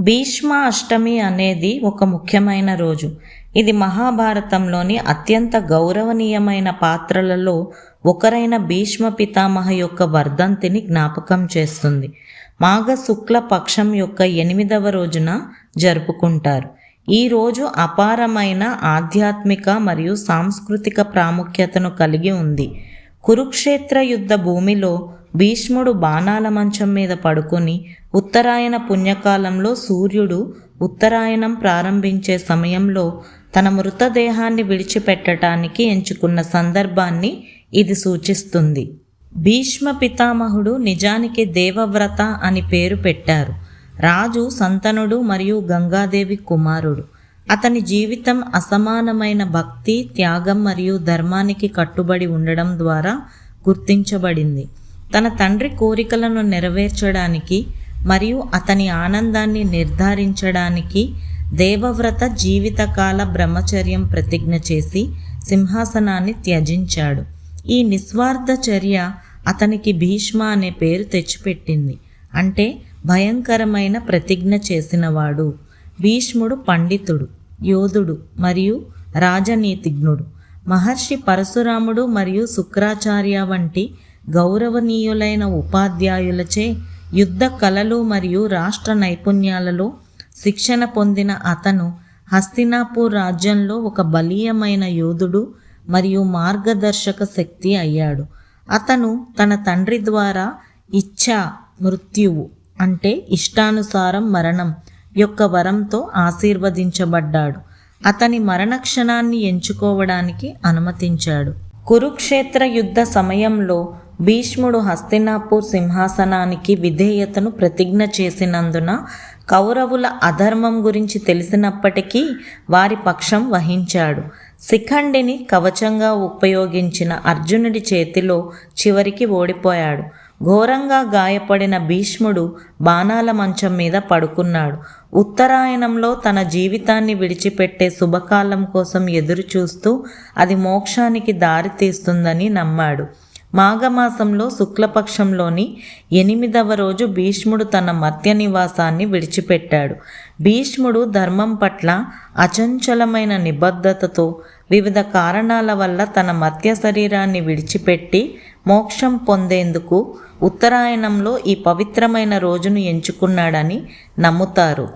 భీష్మ అష్టమి అనేది ఒక ముఖ్యమైన రోజు. ఇది మహాభారతంలోని అత్యంత గౌరవనీయమైన పాత్రలలో ఒకరైన భీష్మ పితామహ యొక్క వర్ధంతిని జ్ఞాపకం చేస్తుంది. మాఘ శుక్ల పక్షం యొక్క ఎనిమిదవ రోజున జరుపుకుంటారు. ఈ రోజు అపారమైన ఆధ్యాత్మిక మరియు సాంస్కృతిక ప్రాముఖ్యతను కలిగి ఉంది. కురుక్షేత్ర యుద్ధ భూమిలో భీష్ముడు బాణాల మంచం మీద పడుకొని ఉత్తరాయణ పుణ్యకాలంలో సూర్యుడు ఉత్తరాయణం ప్రారంభించే సమయంలో తన మృతదేహాన్ని విడిచిపెట్టడానికి ఎంచుకున్న సందర్భాన్ని ఇది సూచిస్తుంది. భీష్మ పితామహుడు నిజానికి దేవవ్రత అని పేరు పెట్టారు. రాజు సంతనుడు మరియు గంగాదేవి కుమారుడు. అతని జీవితం అసమానమైన భక్తి త్యాగం మరియు ధర్మానికి కట్టుబడి ఉండడం ద్వారా గుర్తించబడింది. తన తండ్రి కోరికలను నెరవేర్చడానికి మరియు అతని ఆనందాన్ని నిర్ధారించడానికి దేవవ్రత జీవితకాల బ్రహ్మచర్యం ప్రతిజ్ఞ చేసి సింహాసనాన్ని త్యజించాడు. ఈ నిస్వార్థ చర్య అతనికి భీష్మ అనే పేరు తెచ్చిపెట్టింది. అంటే భయంకరమైన ప్రతిజ్ఞ చేసినవాడు. భీష్ముడు పండితుడు యోధుడు మరియు రాజనీతిజ్ఞుడు. మహర్షి పరశురాముడు మరియు శుక్రాచార్య వంటి గౌరవనీయులైన ఉపాధ్యాయులచే యుద్ధ కళలు మరియు రాష్ట్ర నైపుణ్యాలలో శిక్షణ పొందిన అతను హస్తినాపూర్ రాజ్యంలో ఒక బలీయమైన యోధుడు మరియు మార్గదర్శక శక్తి అయ్యాడు. అతను తన తండ్రి ద్వారా ఇచ్ఛా మృత్యువు అంటే ఇష్టానుసారం మరణం యొక్క వరంతో ఆశీర్వదించబడ్డాడు. అతని మరణక్షణాన్ని ఎంచుకోవడానికి అనుమతించాడు. కురుక్షేత్ర యుద్ధ సమయంలో భీష్ముడు హస్తినాపూర్ సింహాసనానికి విధేయతను ప్రతిజ్ఞ చేసినందున కౌరవుల అధర్మం గురించి తెలిసినప్పటికీ వారి పక్షం వహించాడు. శిఖండిని కవచంగా ఉపయోగించిన అర్జునుడి చేతిలో చివరికి ఓడిపోయాడు. ఘోరంగా గాయపడిన భీష్ముడు బాణాల మంచం మీద పడుకున్నాడు. ఉత్తరాయణంలో తన జీవితాన్ని విడిచిపెట్టే శుభకాలం కోసం ఎదురుచూస్తూ అది మోక్షానికి దారితీస్తుందని నమ్మాడు. మాఘమాసంలో శుక్లపక్షంలోని ఎనిమిదవ రోజు భీష్ముడు తన మత్య నివాసాన్ని విడిచిపెట్టాడు. భీష్ముడు ధర్మం పట్ల అచంచలమైన నిబద్ధతతో వివిధ కారణాల వల్ల తన మత్య శరీరాన్ని విడిచిపెట్టి మోక్షం పొందేందుకు ఉత్తరాయణంలో ఈ పవిత్రమైన రోజును ఎంచుకున్నాడని నమ్ముతారు.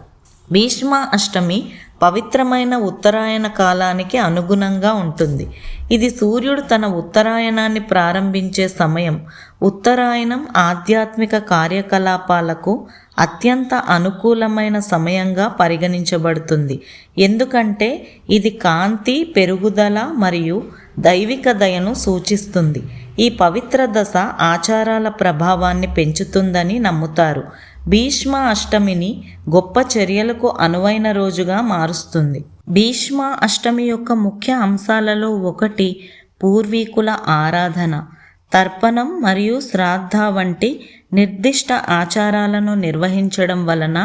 భీష్మ అష్టమి పవిత్రమైన ఉత్తరాయణ కాలానికి అనుగుణంగా ఉంటుంది. ఇది సూర్యుడు తన ఉత్తరాయణాన్ని ప్రారంభించే సమయం. ఉత్తరాయణం ఆధ్యాత్మిక కార్యకలాపాలకు అత్యంత అనుకూలమైన సమయంగా పరిగణించబడుతుంది. ఎందుకంటే ఇది కాంతి పెరుగుదల మరియు దైవిక దయను సూచిస్తుంది. ఈ పవిత్ర దశ ఆచారాల ప్రభావాన్ని పెంచుతుందని నమ్ముతారు. భీష్మ అష్టమిని గొప్ప చర్యలకు అనువైన రోజుగా మారుస్తుంది. భీష్మ అష్టమి యొక్క ముఖ్య అంశాలలో ఒకటి పూర్వీకుల ఆరాధన తర్పణం మరియు శ్రాద్ధ వంటి నిర్దిష్ట ఆచారాలను నిర్వహించడం వలన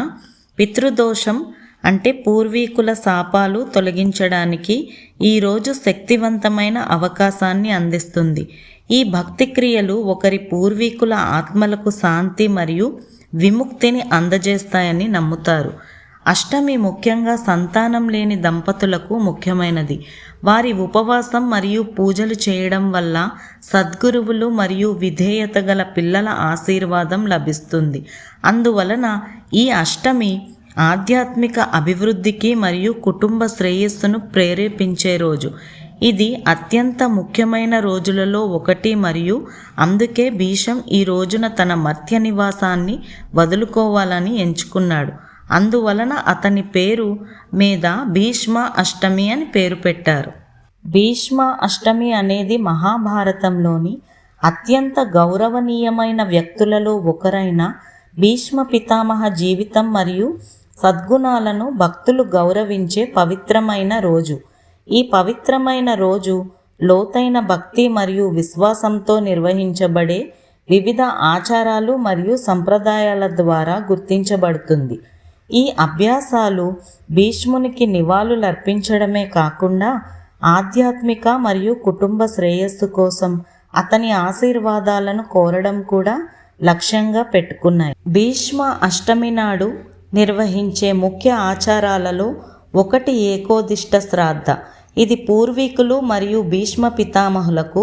పితృదోషం అంటే పూర్వీకుల శాపాలు తొలగించడానికి ఈరోజు శక్తివంతమైన అవకాశాన్ని అందిస్తుంది. ఈ భక్తి క్రియలు ఒకరి పూర్వీకుల ఆత్మలకు శాంతి మరియు విముక్తిని అందజేస్తాయని నమ్ముతారు. అష్టమి ముఖ్యంగా సంతానం లేని దంపతులకు ముఖ్యమైనది. వారి ఉపవాసం మరియు పూజలు చేయడం వల్ల సద్గురువులు మరియు విధేయత గల పిల్లల ఆశీర్వాదం లభిస్తుంది. అందువలన ఈ అష్టమి ఆధ్యాత్మిక అభివృద్ధికి మరియు కుటుంబ శ్రేయస్సును ప్రేరేపించే రోజు. ఇది అత్యంత ముఖ్యమైన రోజులలో ఒకటి మరియు అందుకే భీషం ఈ రోజున తన మర్త్య నివాసాన్ని వదులుకోవాలని ఎంచుకున్నాడు. అందువలన అతని పేరు మీద భీష్మ అష్టమి అని పేరు పెట్టారు. భీష్మ అష్టమి అనేది మహాభారతంలోని అత్యంత గౌరవనీయమైన వ్యక్తులలో ఒకరైన భీష్మ పితామహ జీవితం మరియు సద్గుణాలను భక్తులు గౌరవించే పవిత్రమైన రోజు. ఈ పవిత్రమైన రోజు లోతైన భక్తి మరియు విశ్వాసంతో నిర్వహించబడే వివిధ ఆచారాలు మరియు సంప్రదాయాల ద్వారా గుర్తించబడుతుంది. ఈ అభ్యాసాలు భీష్మునికి నివాళులర్పించడమే కాకుండా ఆధ్యాత్మిక మరియు కుటుంబ శ్రేయస్సు కోసం అతని ఆశీర్వాదాలను కోరడం కూడా లక్ష్యంగా పెట్టుకున్నాయి. భీష్మ అష్టమి నాడు నిర్వహించే ముఖ్య ఆచారాలలో ఒకటి ఏకోదిష్ట శ్రాద్ధ. ఇది పూర్వీకులు మరియు భీష్మ పితామహులకు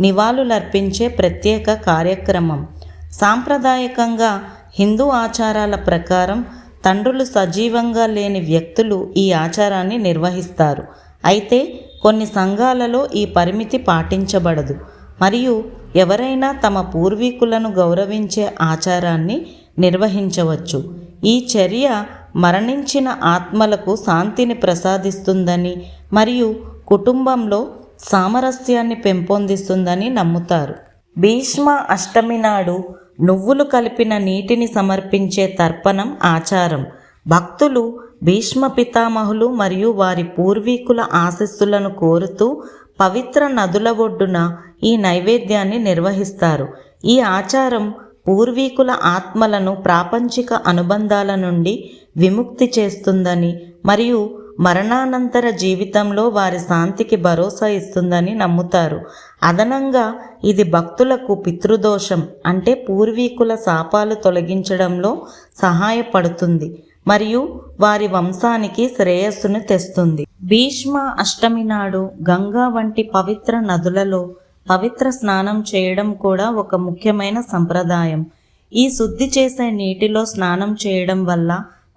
నివాళులర్పించే ప్రత్యేక కార్యక్రమం. సాంప్రదాయకంగా హిందూ ఆచారాల ప్రకారం తండ్రులు సజీవంగా లేని వ్యక్తులు ఈ ఆచారాన్ని నిర్వహిస్తారు. అయితే కొన్ని సంఘాలలో ఈ పరిమితి పాటించబడదు. మరియు ఎవరైనా తమ పూర్వీకులను గౌరవించే ఆచారాన్ని నిర్వహించవచ్చు. ఈ చర్య మరణించిన ఆత్మలకు శాంతిని ప్రసాదిస్తుందని మరియు కుటుంబంలో సామరస్యాన్ని పెంపొందిస్తుందని నమ్ముతారు. భీష్మ అష్టమి నాడు నువ్వులు కలిపిన నీటిని సమర్పించే తర్పణం ఆచారం. భక్తులు భీష్మ పితామహులు మరియు వారి పూర్వీకుల ఆశస్సులను కోరుతూ పవిత్ర నదుల ఒడ్డున ఈ నైవేద్యాన్ని నిర్వహిస్తారు. ఈ ఆచారం పూర్వీకుల ఆత్మలను ప్రాపంచిక అనుబంధాల నుండి విముక్తి చేస్తుందని మరియు మరణానంతర జీవితంలో వారి శాంతికి భరోసా ఇస్తుందని నమ్ముతారు. అదనంగా ఇది భక్తులకు పితృదోషం అంటే పూర్వీకుల శాపాలు తొలగించడంలో సహాయపడుతుంది మరియు వారి వంశానికి శ్రేయస్సును తెస్తుంది. భీష్మ అష్టమి నాడు గంగా వంటి పవిత్ర నదులలో పవిత్ర స్నానం చేయడం కూడా ఒక ముఖ్యమైన సంప్రదాయం. ఈ శుద్ధి చేసే నీటిలో స్నానం చేయడం వల్ల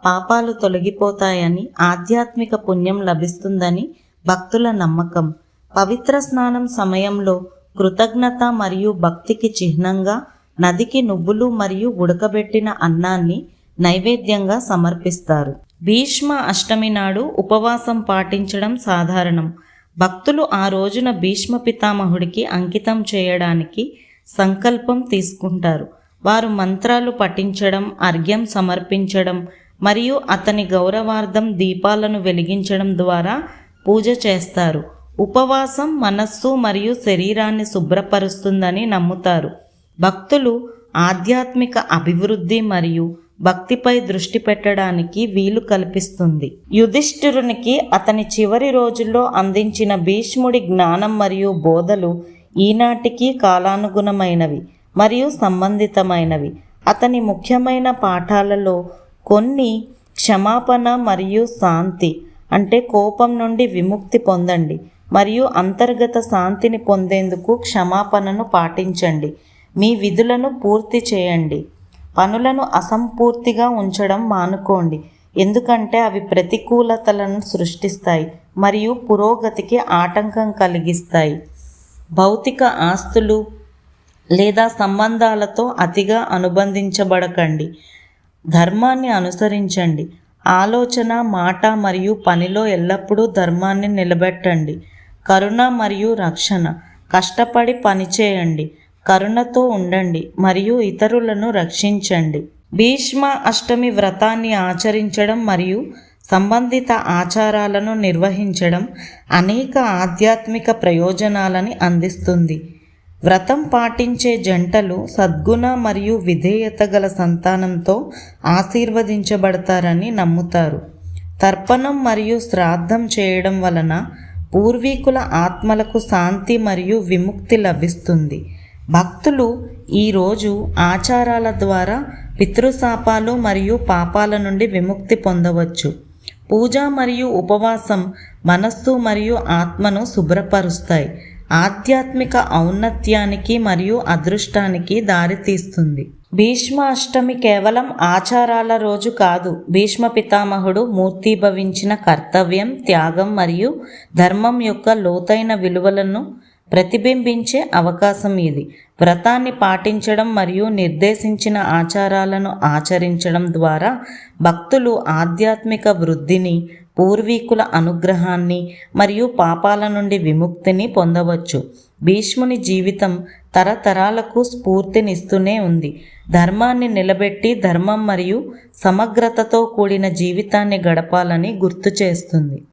పాపాలు తొలగిపోతాయని ఆధ్యాత్మిక పుణ్యం లభిస్తుందని భక్తుల నమ్మకం. పవిత్ర స్నానం సమయంలో కృతజ్ఞత మరియు భక్తికి చిహ్నంగా నదికి నువ్వులు మరియు ఉడకబెట్టిన అన్నాన్ని నైవేద్యంగా సమర్పిస్తారు. భీష్మ అష్టమి నాడు ఉపవాసం పాటించడం సాధారణం. భక్తులు ఆ రోజున భీష్మ పితామహుడికి అంకితం చేయడానికి సంకల్పం తీసుకుంటారు. వారు మంత్రాలు పఠించడం అర్ఘ్యం సమర్పించడం మరియు అతని గౌరవార్థం దీపాలను వెలిగించడం ద్వారా పూజ చేస్తారు. ఉపవాసం మనస్సు మరియు శరీరాన్ని శుభ్రపరుస్తుందని నమ్ముతారు. భక్తులు ఆధ్యాత్మిక అభివృద్ధి మరియు భక్తిపై దృష్టి పెట్టడానికి వీలు కల్పిస్తుంది. యుధిష్ఠిరునికి అతని చివరి రోజుల్లో అందించిన భీష్ముడి జ్ఞానం మరియు బోధలు ఈనాటికి కాలానుగుణమైనవి మరియు సంబంధితమైనవి. అతని ముఖ్యమైన పాఠాలలో కొన్ని క్షమాపణ మరియు శాంతి అంటే కోపం నుండి విముక్తి పొందండి మరియు అంతర్గత శాంతిని పొందేందుకు క్షమాపణను పాటించండి. మీ విధులను పూర్తి చేయండి. పనులను అసంపూర్తిగా ఉంచడం మానుకోండి. ఎందుకంటే అవి ప్రతికూలతలను సృష్టిస్తాయి మరియు పురోగతికి ఆటంకం కలిగిస్తాయి. భౌతిక ఆస్తులు లేదా సంబంధాలతో అతిగా అనుబంధించబడకండి. ధర్మాన్ని అనుసరించండి. ఆలోచన మాట మరియు పనిలో ఎల్లప్పుడూ ధర్మాన్ని నిలబెట్టండి. కరుణ మరియు రక్షణ. కష్టపడి పనిచేయండి. కరుణతో ఉండండి మరియు ఇతరులను రక్షించండి. భీష్మ అష్టమి వ్రతాన్ని ఆచరించడం మరియు సంబంధిత ఆచారాలను నిర్వహించడం అనేక ఆధ్యాత్మిక ప్రయోజనాలని అందిస్తుంది. వ్రతం పాటించే జంటలు సద్గుణ మరియు విధేయత గల సంతానంతో ఆశీర్వదించబడతారని నమ్ముతారు. తర్పణం మరియు శ్రాద్ధం చేయడం వలన పూర్వీకుల ఆత్మలకు శాంతి మరియు విముక్తి లభిస్తుంది. భక్తులు ఈరోజు ఆచారాల ద్వారా పితృశాపాలు మరియు పాపాల నుండి విముక్తి పొందవచ్చు. పూజ మరియు ఉపవాసం మనస్సు మరియు ఆత్మను శుభ్రపరుస్తాయి. ఆధ్యాత్మిక ఔన్నత్యానికి మరియు అదృష్టానికి దారితీస్తుంది. భీష్మ అష్టమి కేవలం ఆచారాల రోజు కాదు. భీష్మ పితామహుడు మూర్తీభవించిన కర్తవ్యం త్యాగం మరియు ధర్మం యొక్క లోతైన విలువలను ప్రతిబింబించే అవకాశం ఇది. వ్రతాన్ని పాటించడం మరియు నిర్దేశించిన ఆచారాలను ఆచరించడం ద్వారా భక్తులు ఆధ్యాత్మిక వృద్ధిని పూర్వీకుల అనుగ్రహాన్ని మరియు పాపాల నుండి విముక్తిని పొందవచ్చు. భీష్ముని జీవితం తరతరాలకు స్ఫూర్తినిస్తూనే ఉంది. ధర్మాన్ని నిలబెట్టి ధర్మం మరియు సమగ్రతతో కూడిన జీవితాన్ని గడపాలని గుర్తు చేస్తుంది.